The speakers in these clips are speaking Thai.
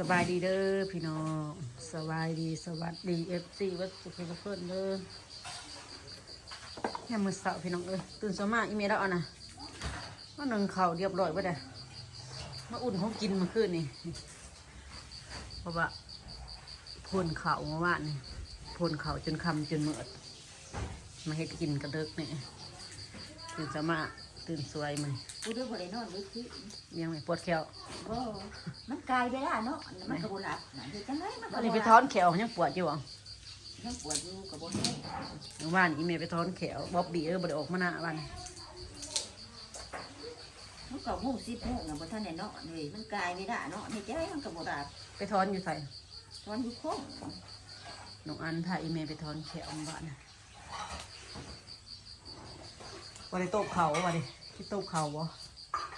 สบายดีเด้อพี่น้องสบายดีสวัสดีเอฟซีวัดสุขทุกคนเด้อแค่มือเสาพี่น้องเอ้ยตื่นสมาอีเมลแล้วนะมาหนึ่งเข่าเรียบร้อยไปได้มาอุ่นเขากินมาคืนนี่เพราะว่าพ่นเข่าเมื่อวานนี่พ่นเข่าจนคำจนเมือดมาเฮ็ดกินกระเดิกนี่ตื่นสมา ตื่นสวยมั้ยกูเด้บ่ได้นอนเลยคือยังไม่ปวดแขวบ่มันกลายไปแล้วเนาะมันก็บ่หลับนะเฮ็ดจังไดมันก็ตอนบ่นี้หไปลับถอนแขวยังปวดอยู่อะยังปวดอยู่ก็บ่ให้เมื่อวานอีเมลไปถอนแขวบ๊อบบี้เออบ่ได้ออกมาหน้าวันมันก็ฮู้สิบโมงน่ะบ่ทันได้นอนเลยมันกลายไปแล้วเนาะเฮ็ดจังไดมันก็บ่หลับไปถอนอยู่ใส่ตอนอยู่คงน้องอันพาอีเมลไปถอนแขวเมื่อวานนะ วันนี้โต๊ะเขาวันนี้ที่โต๊ะเขาบ่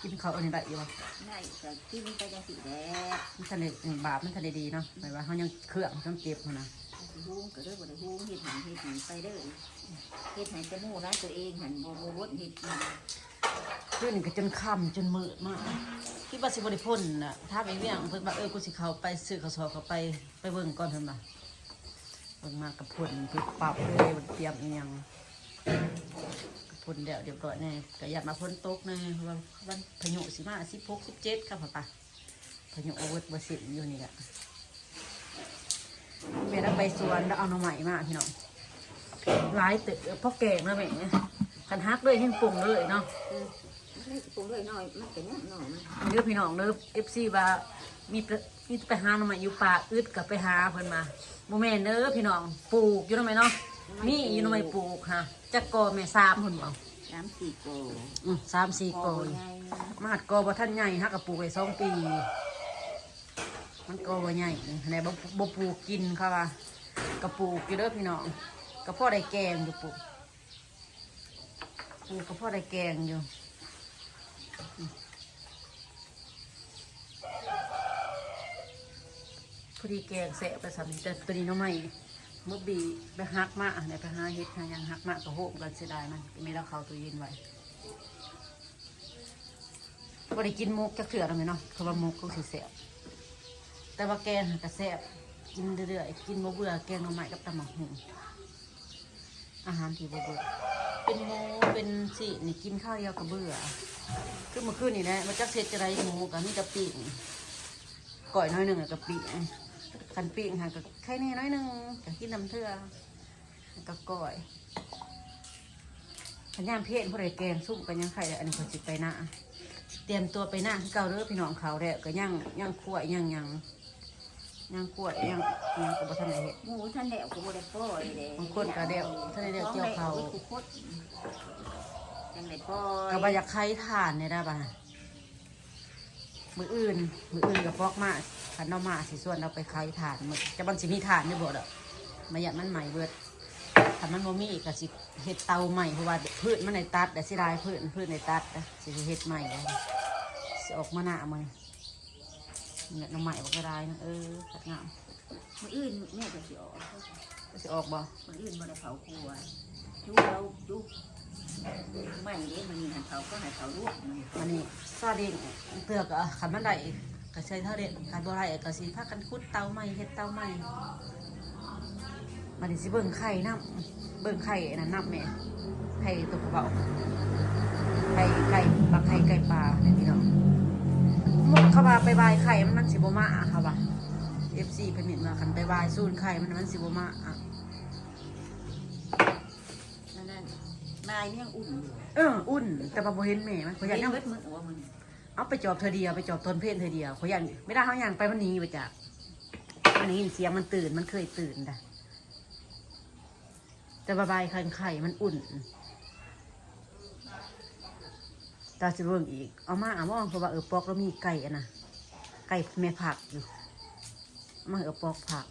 กินเขาอันนี้ได้อยู่บ่ง่ายก็กินไปจังซี่แหละมันทะเลบาปมันทะเลดีเนาะหมายว่าเขายังเครื่องต้องเก็บหั้นนะฮู้ก็เด้อบ่ได้ฮู้เฮ็ดหันเฮ็ดนี่ไปเด้อเฮ็ดให้แต่หมู่ร้านตัวเองหันบ่บ่วดเฮ็ดกินขึ้นก็จนค่ำจนมืดมากคิดว่าสิบริพ่นน่ะถ้าไปเวียงเพิ่นว่าเออกูสิเขาไปซื้อข้าวสอบเขาไปไปเบิ่งก่อนเพิ่นมาเบิ่งมากับพ่นปึ๊บปับเลยบ่ได้เตรียมอีหยัง พ่นเดี๋ยวเดี๋ยวก่อนแน่ก็อยากมาพ่นตกแน่เพราะว่าวันพายุสิมาสิบหกสิบเจ็ดครับพ่อปะพายุโอเวอร์บสิบอยู่นี่แหละแม่ต้องไปสวนแล้วเอาหน่อใหม่มาพี่น้องร้ายเต๋อพ่อแกงนะแม่คันฮักเลยให้ปรุงเลยเนาะเออมันปรุงเลยหน่อยมันก็ยังน้อยมันเนื้อพี่น้องเนื้อเอฟซีว่ามีไปมีไปหาหน่อใหม่อยู่ป่าอึดกับไปหาเพิ่นมาโมเมนเด้อพี่น้องปลูกอยู่ทำไมเนาะ มีอยู่ทำไมปลูกค่ะจักกอแม่สามคนบอกน้ำสี่โกอืมสามสี่พกออไงมาหัดกอบ่ท่านใหญ่ฮักกับปลูกไว้สองปี มันกอบ่ใหญ่ไหนบ่บ่ปลูกกินค่ะว่ากระปลูกอยู่เด้อพี่น้องกระพ่อได้แกงอยู่ปลูกปลูกกระพ่อได้แกงอยู่อืมพอดีแกงแสะไปสามแต่ตัวนี้น้องใหม่ เมื่อบีไปฮักมาไหนไปหาเฮ็ดหายังฮักมากก็โหมกันเสียดายมันมีแล้วเขาตัวเย็นไว้บ่ได้กินมุกจักเถื่อแล้วไหมเนาะเพราะว่ามุกก็สิแซ่บแต่ว่าแกงก็แซบกินเรื่อยๆกินบ่เบื่อแกงหน่อไม้กับตำหมักหุ่งอาหารที่บ่เบื่อเป็นหมูเป็นสินี่กินข้าวเดียวก็เบื่อคือเมื่อคืนนี่แหละมันจักเสร็จจะได้หมูกับมีกะปิก่อยน้อยหนึ่งกับกะปิ คันปิ้งหันก็แค่นี้น้อยหนึ่งก็กินน้ำเถื่อแล้วก็ก่อยขันยามเพศผู้ใดแกงซุ่มกันยังไข่อันนี้คนสิไปหน้าเตรียมตัวไปหน้าที่เก่าเด้อพี่น้องเขาแล้วก็ย่างย่างขั้วย่างหยังย่างขั้วย่างย่างกับบัทันได้เห็ดหมูท่านเดวก็บ่ได้ปล่อยเลยบางคนก็เดวท่านได้เดวเกี่ยวเขาของได้อไว้กูคดจังได้ปล่อยกับบอยากไข่ทานเนี่ยได้ป่ะมืออื่น มืออื่นกับฟอกมา ขันเอามาสิส่วนเราไปไข่ทานมือจะบันสิมีทานได้บ่ดอกมาอยากมันใหม่เบิดถ้ามันบ่มีก็สิเฮ็ดเตาใหม่เพราะว่าพืชมันในตัดแต่สิได้พืชพืชในตัดนะสิเฮ็ดใหม่เลยสิออกมาหน้ามันเนี่ยน้ำใหม่บ่ก็ได้นะเออขัดงามมื้ออื่นแม่ก็สิออกก็สิออกบ่มื้ออื่นบ่ได้เผาครัวดูเราดูไม่เด้มันนี่หันเผาก็ให้เผาลวกมันนี่ซาเด้งเตือกอะขันมันได้ ก็ใช้เท่าเด็ดขันบ่ได้ก็สิพากันขุดเตาใหม่เฮ็ดเตาใหม่มันนี่สิเบิ่งไข่น้ำเบิ่งไข่นั่นน้ำแม่ไข่ตัวเบาไข่ไก่ปลาไข่ไก่ปลาเนี่ยพี่น้องหมดเข้ามาไปบายไข่มันมันสิบ่มาอะค่ะว่ะ FC เพิ่นเห็นว่าคันไปบายซูนไข่มันมันสิบ่มาอะนั่นนั่นนายนี่ยังอุ่นอยู่เอออุ่นแต่ว่าบ่เห็นแม่มันขอยอยากเฮ็ดนำเบิดมื้อว่ามัน เอาไปจอบเธอเดียวไปจอบต้นเพนเธอเดียวเขายันไม่ได้เขายันไปมันหนี้ไปจากมันนี้เสียงมันตื่นมันเคยตื่นแต่บาบายไข่ไข่มันอุ่นตาสิเบิ่งอีก เอามาเอามาเพราะว่าเออปอกแล้วมีไก่อะนะไก่แม่ผักอยู่ามาเออปอกผัก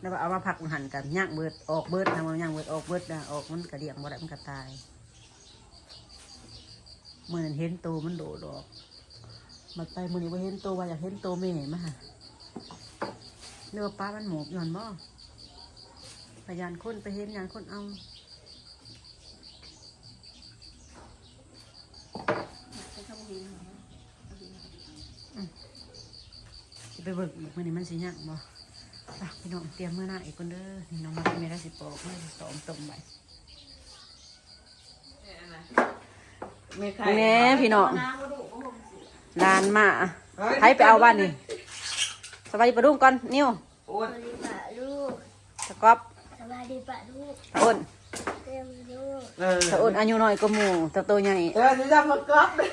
แล้วเอามาผักมันหั่นกันย่างเบิดออกเบิดนะมันย่างเบิดออกเบิดนะออกมันกระเดียงบ่ได้มันกระตาย เมื่อนั้นเห็นโตวมันโดดออกมันไปมือนี้ว่าเห็นโตวว่าอยากเห็นโตวแม่มาหาเนื้อปลามันหมกหย่อนบ่พยานคนไปเห็นยานคนเอาไปเข้าไปเบิกมือนี้มันสิยากบ่ไปพี่น้องเตรียมเมื้อหน้าอีกคนเด้อนี่น้องมาไม่ได้สิปอกไม่ได้สอมต้มไว้ ไม่ใครแหน่พี่น้องน้ำก็ดูก็ห่มสิลานมาไผไปเอาบ้านนี่สบายดีปะดุ้งก่อนนิ้วโอ้ยสวัสดีป่าลูกตะก๊อบสวัสดีป่าลูกตะอ้นเต็มลูกเออตะอ้นอายุน้อยกว่าหมู่ตะโตใหญ่เออจะมากรอบเลย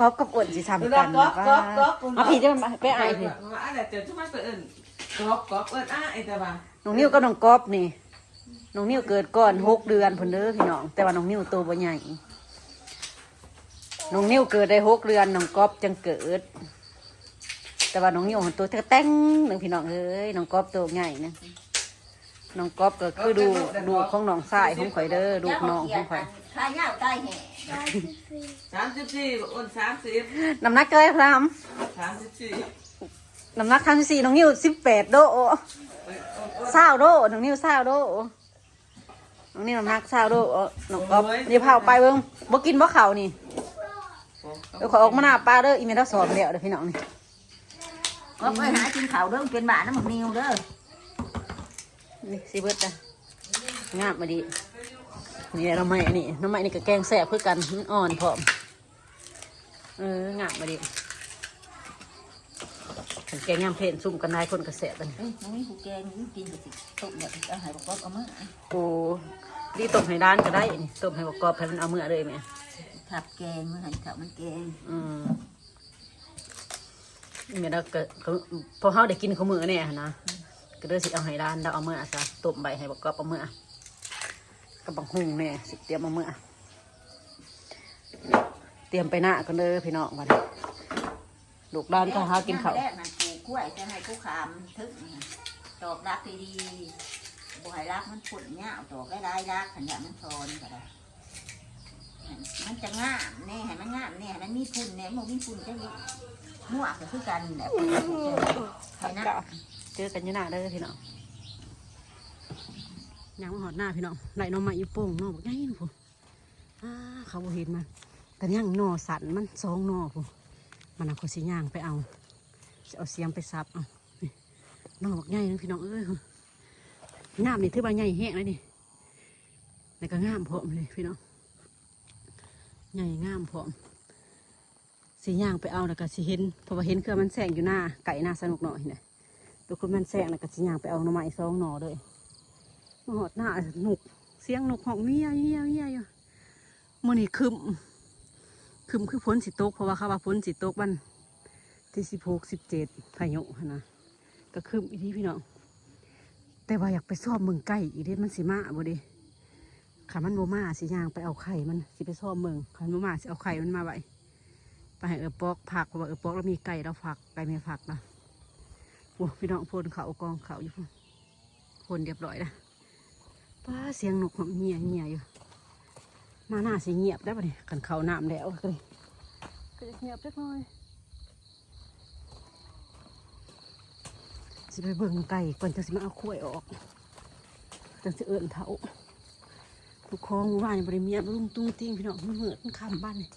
ก๊อบกับอ้นสิซ้ำกันก๊อบก๊อบก๊อบมาพี่จะมาไปไอ้พี่มาอะไรเดี๋ยวจะมาเปิดเอิญกรอบกรอบเอิญอ้าไอ้แต่บ้าน้องนิ้วกับน้องก๊อบนี่น้องนิ้วเกิดก่อนหกเดือนพุ่นเด้อพี่น้อง แต่ว่าน้องนิ้วโตบ่ใหญ่ น้องนิ้วเกิดได้หกเดือนน้องก๊อบจังเกิด แต่ว่าน้องนิ้วหันตัวแต่งหนึ่งพี่น้องเอ้ยน้องก๊อบตัวใหญ่นะน้องก๊อบก็คือดูดูของน้องชายของข่อยเด้อดูน้องของข่อยข้าเหย้าใต้แห่ได้ที่สี่สามสิบสี่อ้นสามสิบน้ำหนักเท่าไหรครับสามสิบสี่น้ำหนักครั้งที่สี่น้องนิ้วสิบแปดโดเศร้าโดน้องนิ้วเศร้าโดน้องนิ้วน้ำหนักเศร้าโดเออน้องก๊อบนี่พาออกไปเบิ่งบ่กินบ่เข่าวนี่ เดี๋ยวขอยออกมาหน้าปลาเด้ออีเมลสอนเดี๋ยวเด้อพี่น้องนี่ก็ไปหากินข้าวเด้อเป็นบ้านน้ำหมักนิวเด้อนี่สิเบิดจ้ะงามมาดีนี่น้ำไม้อันนี้น้ำไม้นี่ก็แกงแซ่บเพื่อกันมันอ่อนพร้อมเอองามมาดีขันแกงยำเพลนซุ่มกันนายคนกระแสกันเอ้ยน้องนี่ผูแกงนี่กินกับสิต้มแบบเอาใหายบอกว่าเอามาโอ้ดีต้มให้ร้านก็ได้นี่ต้มให้ประกอบให้มันเอาเมื่อเลยไหม ขับแกงมาหันข้าวมันแกงอืมเมื่อเราก็ก็พอเขาได้กินเขาวมือเนี่ยนะก็เลยสิเอาให้ร้านเราเอาเมื่อซะต้มใบให้ประกอบเอาเมื่อกับบังหุงเนี่ยสิเตรียมเอาเมื่อเตรียมไปหน้ากันเลยพี่น้องวันลูกร้านก็หากินข้าวแรกนั่นปลูกกล้วยจะให้ผู้ขามทึกนี่ตอกรักดีๆบ่ให้รักมันผุดเงี้ยตอกได้รักขันอยากมันทอนก็ได้ มันจะงามแน่ให้มันงามแน่มันมีพุ่นแน่มันมีพุ่นจะมีมั่วก็คือกันแหละใครนะเจอกันอยู่หน้าเด้อพี่น้องยังหอดหน้าพี่น้องไหลน้องมาอีโป่งน้องบอกยังนี่ผมอ้เขาบ่เห็นมันแต่ยังนอสันมันสองนอผมมันเอาขาสิย่างไปเอาเอาเสียมไปซับเอาน้องบอกใหญ่นะพี่น้องเอ้ยงามนี่ถือว่าใหญ่แห้งเลยนี่แล้วก็งามพอมเลยพี่น้อง ใหญ่งามพร้อมสีย่างไปเอาแล้วก็สิเห็นเพราะว่าเห็นเครือมันแสงอยู่หน้าไก่หน้าสนุกหน่อยนะทุกคนมันแสงแล้วก็สิย่างไปเอาหน่อไม้สองหน่อเลยมาหอดหน้าหนุกเสียงหนุกหองเมียเมียเมียอยู่มื่อนี้คึมคึมคือฝนสิโตกเพราะว่าเขาว่าฝนสิโตกวันที่สิบหกสิบเจ็ดพายุนะก็คึมอีที่พี่น้องแต่ว่าอยากไปซ่อมเมืองใกล้อีเด็มันสิมาบ่ดิ ขันมันโมมาสิยางไปเอาไข่มันสิไปซ่อมเมืองขันโมมาสิเอาไข่มันมาไว้ไปให้เออปอกผักเพราะว่าเออปอกแล้วมีไก่แล้วผักไก่ไม่ผักนะโอ้พี่น้องพนเขากองเขาอยู่พ่นพนเรียบร้อยนะป้าเสียงนกเงียเงียอยู่มาหน้าสิเงียบได้ปะเนี่ยกันเขาน้ำแล้วก็เลยก็จะเงียบจักน่อยสิไปเบิ่งไก่ก่อนจะสิมาเอาข้วยออกจังสิเอิญเถา ทุกคองว่ายังบริเมียบรุงตุ้งติ้งพี่น้องมันเหมือนมันคำบ้านนี่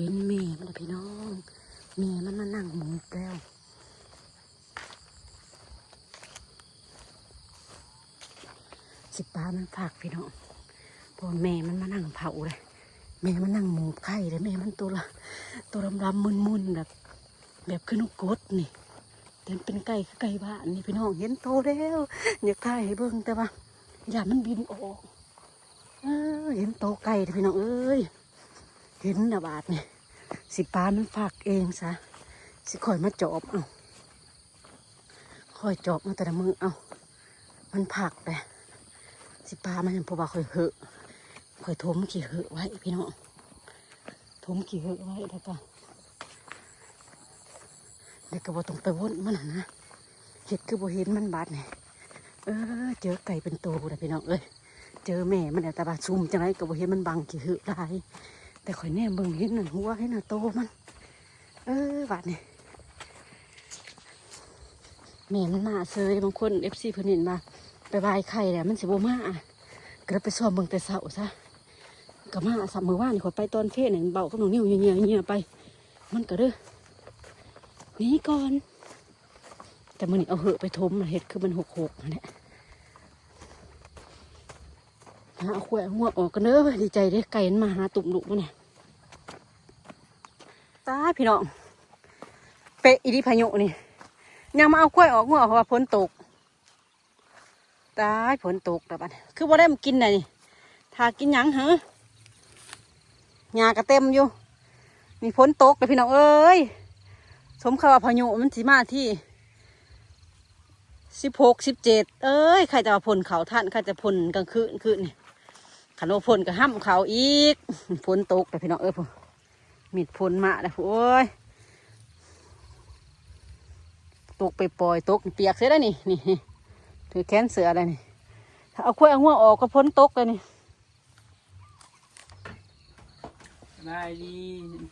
เห็นแม่มันเลยพี่น้องแม่มันมานั่งหมูแก้วสิปลามันฝากพี่น้องพอแม่มันมานั่งเผาเลยแม่มันนั่งหมูไข่เลยแม่มันตัวละตัวดำๆมุนๆแบบ แบบขึ้นกกดนี่แต่มันเป็นไก่ไก่บ้านนี่พี่น้องเห็นโตแล้วอยากถ่ายให้เบิ่งแต่ว่าอย่ามันบินออกเออเห็นโตไก่พี่น้องเอ้ย เห็นนะบาทนี่สิปลามันฝากเองซะสิคอยมาจอบเอาคอยจอบมาแต่ละมือเอามันผักเลยสิปลามันยังพอว่าคอยเหอะคอยทมขี่เหอะไว้พี่น้องทมขี่เหอะไว้แล้วก็เด็กก็บ่ต้องไปวนมันนะเห็ดคือบ่เห็นมันบาดเนี่ยเออเจอไก่เป็นโตเลยพี่น้องเอ้ยเจอแม่มันแต่ว่าซุ่มจังไรก็บ่เห็นมันบังกี่หือหลาย แต่ข่อยแน่เบิ่งเห็นนั่นหัวเห็นน่ะโตมัน เออบาดนี่แม่มันมาเซยบางคนเอฟซีเพิ่นเห็นมาไปบายไข่แหละมันสิบ่มาก็เลยไปซ้อมเบิ่งแต่เช้าซะก็มาสับมือว่านข่อยไปตอนเทศนี่เบากับน้องนิ้วเงียบเงียบไป มันก็เด้อนี่ก่อน แต่มันนี่เอาเหอะไปทมเห็ดคือมันหกหกนั่นแหละหาเอาขวดหัวออกกันเด้อดีใจเด้ไก่มันมาหาตุ่มดุมันเนี่ย ตายพี่น้องเปะอีดิพายุนี่ยังมาเอากล้วยออกหัวเพราะว่าฝนตกตายฝนตกแต่บัดคือบ่ได้มากินน่ะนี่ถ้ากินหยังเหรอหญ้าก็เต็มอยู่นี่ฝนตกเลยพี่น้องเอ้ยสมคำว่าพายุมันสีมาที่สิบหกสิบเจ็ดเอ้ยใครจะมาพ่นเขาท่านใครจะพ่นกลางคืนคืนนี่ขันว่าพ่นก็ห้ำเขาอีกฝนตกแต่พี่น้องเอ้ยพอ มีดพ่นมาเลยโอ้ยตกไปปล่อยตกเปียกเสียแล้วนี่นี่นี่ถือแขนเสืออะไรนี่ถ้าเอาขั้วเอาหัวออกก็พ้นตกเลยนี่สบายดี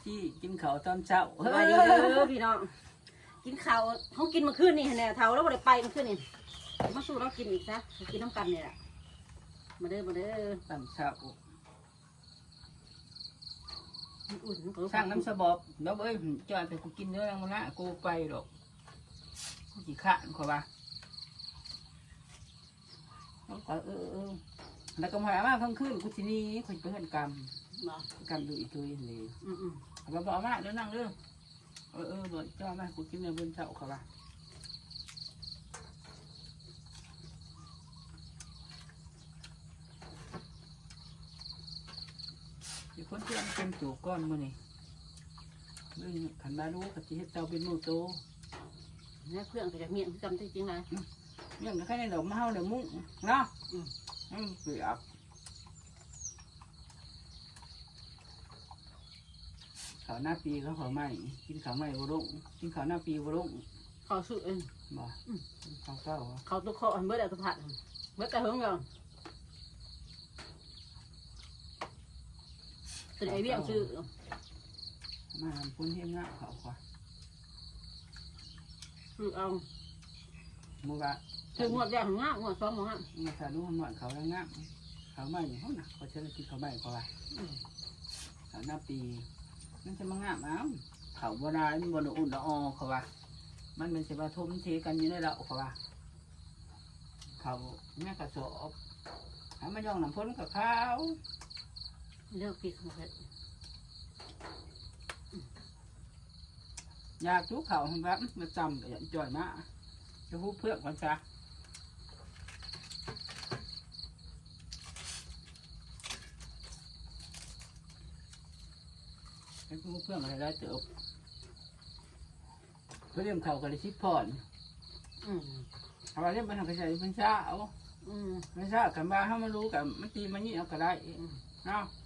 ที่กินข้าวตอนเช้าสบายดีเด้อพี่น้อง กินข้าวเขากินเมื่อคืนนี่แน่เท่าแล้วบ่ได้ไปเมื่อคืนนี่มาสู้เรากินอีกซะกินน้ำกันนี่แหละมาเด้อมาเด้อ ตอนเช้า อุ่นสร้างน้ำสบอบน้องเอ้ยจอยไปกูกินเนื้อแล้วมันละกูไปหรอกกูจีข้านขอว่าแล้วก็เออเออแล้วก็มาอามาค่ำคืนกูที่นี่คุยเพื่อนกรรมมากรรมดูอีกตัวอย่างนี้อืมอืมเขาบอกเอามาเดี๋ยวนั่งเรื่องเออเออบอกจอยมากูกินเนื้อบนเช้าเขาว่า เดี๋ยวคนเที่ยงเป็นตัวก้อนมือนี่เรื่องขันบารู้กับจีเฮ็ดเตาเป็นหมูโตเนี่ยเพื่อนก็จะเมียนคือกันจริงๆนะเรื่องแค่ในดอกมะเฮาเดี๋ยวมุ้งเนาะอืมอืมเปรียบข้าวหน้าปีก็ข้าวไหม้กินข้าวไหม้บรุ่งกินข้าวหน้าปีบรุ่งเขาสู้เองบ่อืมข้าวเก้าเหรอเขาตัวคออันเบิดเอาตัวผัดเบิดแต่เฮิงยัง เป็นไอเบี้ยงชื่อมาทำพุ่นเฮี้ยงงะเขาขวาคือเอามูกะคืองวดแรกของง่างวดสองของง่ามาสาดูหน่อยเขาแล้วงะเขาไหม้เขาหนักเขาจะได้กินเขาไหม้เขาว่าข้าวหน้าปีมันจะมางะมั้งเขาโบราณมันบนอุ่นละออเขาว่ามันเป็นสิบาทุ่มเทกันอยู่ในเราเขาว่าเขาแม่กระสอบหามาย่องน้ำพ้นกับข้าว เลือกพริกมาเผ็ดอยากจุกเขาทำแบบมาจำอย่างจ่อยมาจะพูดเพื่อนกันจ้ะให้พูดเพื่อนอะไรได้เติบเพื่อเรียมเขากันเลยชิดผ่อนอืมเอาไปเรียมไปทางกระจายเป็นเช้าอืมไม่ทราบกันบ้าถ้ามันรู้กันมันตีมันนี่เอาก็ได้เนาะพ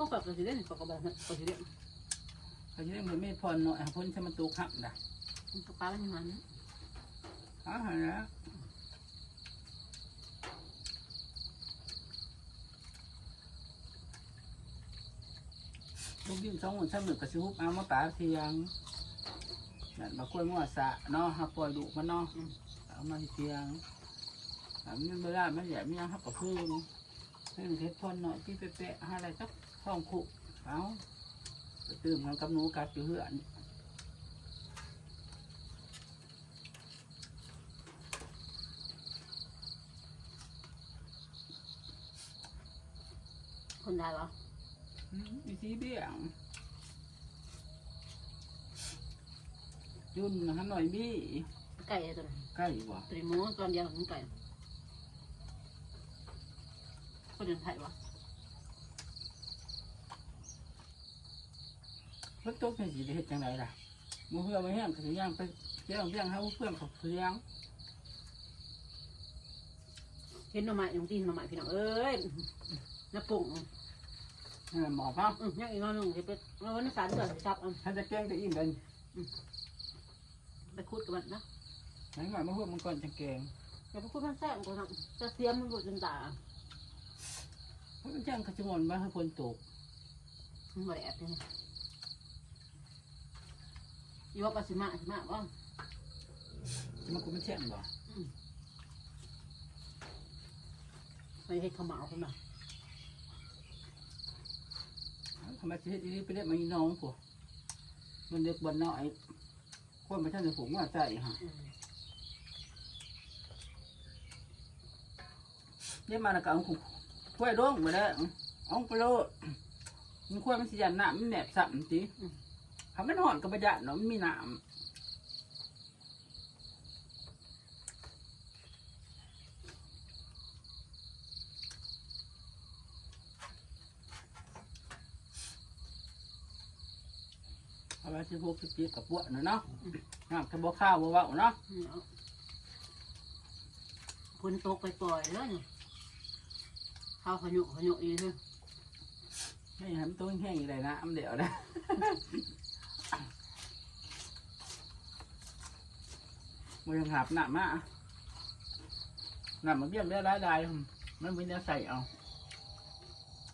วกแบบเราจะเล่นปกติเราจะเล่นเขาจะเรียกมันไม่พอหน่อยพ้นใช้มันตูขักนะปลาเป็นยังไงอ๋อเหรอลูกยิ่งสองคนสามหนึ่งกระซิบเอามาป่าเทียงนั่นมากล้วยมั่วสะเนาะฮะปล่อยดุมันเนาะเอามาเทียงอันนี้เวลามันใหญ่ไม่ยังฮับกับพึ่งเพิ่งเฮ็ดพอนหน่อยที่เป๊ะๆหาอะไรสัก ท้องคุเอาไปตื่มกันกับหนูกัดอยู่เหือนคนได้ปะอืมอีสีเบี้ยงยุ่นนะฮะหน่อยบี้ไก่ตัวนั้นใกล้บ่ตัวนี้หมูตอนเดียวของไก่คนเดินไทยวะ เพิ่นตกเป็นสิได้เฮ็ดจังไดล่ะหมูเพื่อมาแห้งก็สิย่างไปเลี้ยงเลี้ยงเฮาเพื่อนเขาเลี้ยงเห็นหน่อไม้ตรงที่หน่อไม้พี่น้องเอ้ยน้าปุ่งนั่นแหละหมอพ่ออืมยังอีกหน่อยหนึงที่ไปเอาวันนี้สารก่อนสิครับเอาถ้าจะแกล้งก็อิ่มกันไปคุดกับมันนะไหนหน่อยมาพูดมันก่อนจังแกงอย่าไปคุดมันแซ่บกว่าทำจะเสียมมันบดจนตาเพราะมันจ้างกระจมอนมาให้คนตกมันบดแอบเลย อีว่าปลาสิมาสิมาว่าจะมากูมันแช่งบ่ไปให้เขาเหมาคนมาทำไมสิเฮ็ดอีนี่ไปเรียกมาอีน้องพวกมันเด็กบ่น้อยคนมาท่านจะผูกว่าใจฮะอืมเรียกมาแล้วก็เอาขู่กล้วยร่งมาแล้วเอาไปโลดมันกล้วยมันสิยันน้ำมันแหนบสับสิ ทำมันหอนกับประหยัดเนาะมันมีน้ำเอาไว้ที่พวกที่กับพวกเนาะเนาะน้ำกระบอกข้าวบ่เว้าเนาะอืมเอาคนตกไปปล่อยเลยนี่ข้าวขยุขยุอีกเลยไม่เห็นตัวแห้งๆอยู่เลยนะอำเดียวนะ มันยังหับหนักมากหนักมันเบี้ยมได้ได้ได้มันไม่ได้ใส่เอา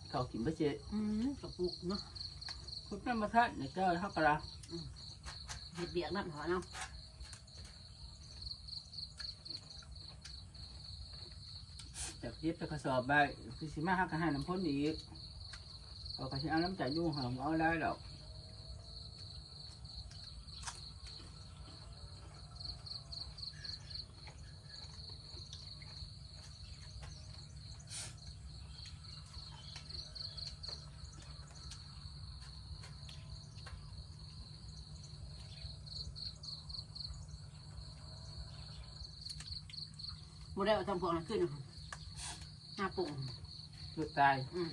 เขากินไปเจอืมกระปุกเนาะคุณแม่มาทัดเนี่ยเจ้าเขากระเห็ดเบียกน้ำหอเนาะจากเย็บจะกระสอบไปคือสิมาหักกระหายน้ำพ่นอีกเอากระชิเอาน้ำใจยุ่งหอมเอาได้หรอก ได้เอาทำพวกนั้นขึ้นนะคะหน้าปุ่งหยุดตายอืม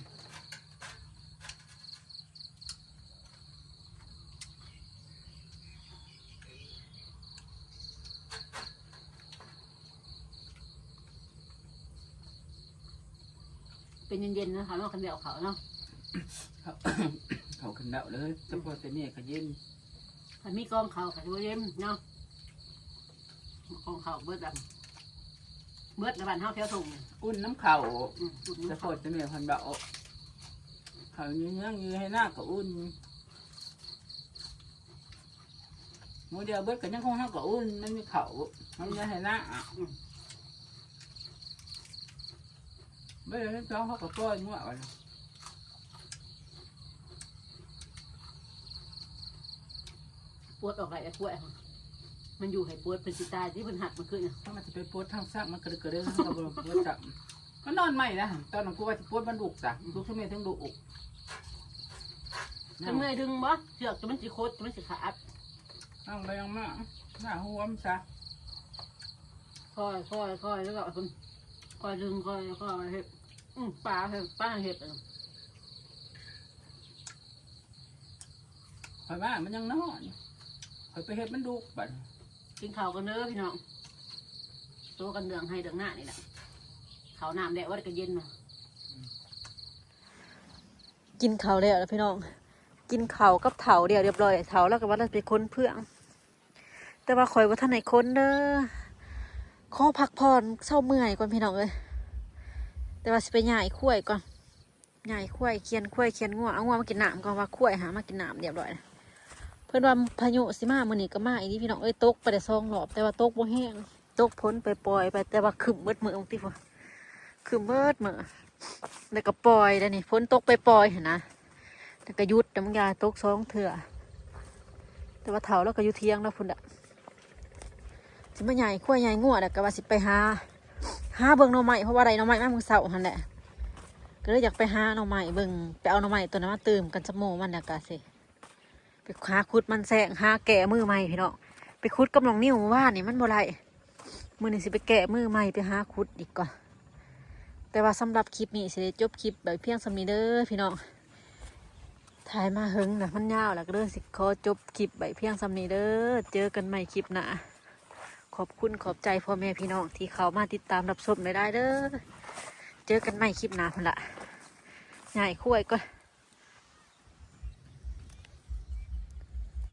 เป็นเย็นๆนะคะเนาะคันเดียวเขาเนาะเขา เขาขึ้นเดาเลยเฉพาะแต่เนี่ยก็เย็นคันมีกองเขาค่ะตัวเย็นเนาะกองเขาเบิดดำ เบิดในบ้านเฮาแถวทุ่งอุ่นน้ำเข่าอืมอุ่นจะน้ำโคเขาตรจะเนี่ยพันเดาเขายืนยังยืนให้หน้าก็อุ่นโมเดียวเบิดกันยังคงห้าก็อุ่นมันมีเขามันยังให้หน้าอะเบิดแล้วจ้องเขาก็ปล่อยมั่วไปปวดออกไรไอ้ปวดค่ะ มันอยู่ให้ปวดเป็นสิตายที่มันหักมันขึ้นน่ะถ้ามันจะไปปวดทางซักมันกระดึกกระเด้งเขาบอกปวดจับมันนอนไม่นะตอนนั้นกูว่าจะปวดมันดุกจ้ะดุกทั้งเมียทั้งดุอกจะเมื่อยดึงบ่เชือกจะมันสิโคตรจะมันสิขาดนั่งไปยังมาหน้าหัวมันซะคอยคอยคอยแล้วก็คนคอยดึงคอยคอยเห็ดอืมปลาเห็ดปลาเห็ดอะคอยว่ามันยังนอนคอยไปเห็ดมันดุบัด กินข้าวกันเด้อพี่น้องโตกันเดืองให้เดืองหน้านี่แหละข้าวน้ำแดดว่าก็เย็นมากินข้าวแล้วพี่น้อง กินข้าวกับเถาเดียวเรียบร้อยเถาแล้วก็ว่าเราไปค้นเพื่อง แต่ว่าคอยว่าท่านไหนค้นเด้อขอพักผ่อนเศร้าเมื่อยก่อนพี่น้องเอ้ยแต่ว่าสิไปใหญ่ขั้วยก่อนใหญ่ขั้วยเคียนขั้วยเคียนงัวเอางัวมากินน้ำก่อนว่าขั้วยหามากินน้ำเรียบร้อยนะ พื่อนว่าพายุสิมามื้อนี้ก็มาอีนี่พี่น้องเอ้ยตกไปได้ซองรอบ แต่ว่าตกบ่แห้งตกพ้นไปปล่อยไปแต่ว่าขึ้นเบิดมือบางทีพอขึ้นเบิดมือแล้วก็ปล่อยแล้วนี่ฝนตกไปปล่อยเห็นนะแล้วก็ยุดน้ำยาตกสองเถื่อแต่ว่าเถาแล้วก็อยู่เที่ยงแล้วพุ่นอะสิมาใหญ่ขั้วใหญ่งวแต่ก็ว่าสิไปหาหาเบิ่งหน่อไม้เพราะว่าไรหน่อไม้มามื่อเสาร์หันแหละก็เลยอยากไปหาหน่อไม้เบิ่งไปเอาหน่อไม้ตัวนั้นมาเติมกันสมโมมันเนี่ยกะสิ ไปหาคุดมันแสงหาแกะมือใหม่พี่น้องไปคุดกับน้องนิ้วว่านนี่มันบ่ไรมือนี่สิไปแกะมือใหม่ไปหาคุดอีกก่อนแต่ว่าสำหรับคลิปนี้สิได้จบคลิปแบบเพียงสำนีเด้อพี่น้องถ่ายมาหึงนะมันยาวแล้วก็เด้องสิขอจบคลิปแบเพียงสำนีเด้อเจอกันใหม่คลิปหน้าขอบคุณขอบใจพ่อแม่พี่น้องที่เขามาติดตามรับชมได้เด้อเจอกันใหม่คลิปหน้าพละใหญ่คุ้ยก็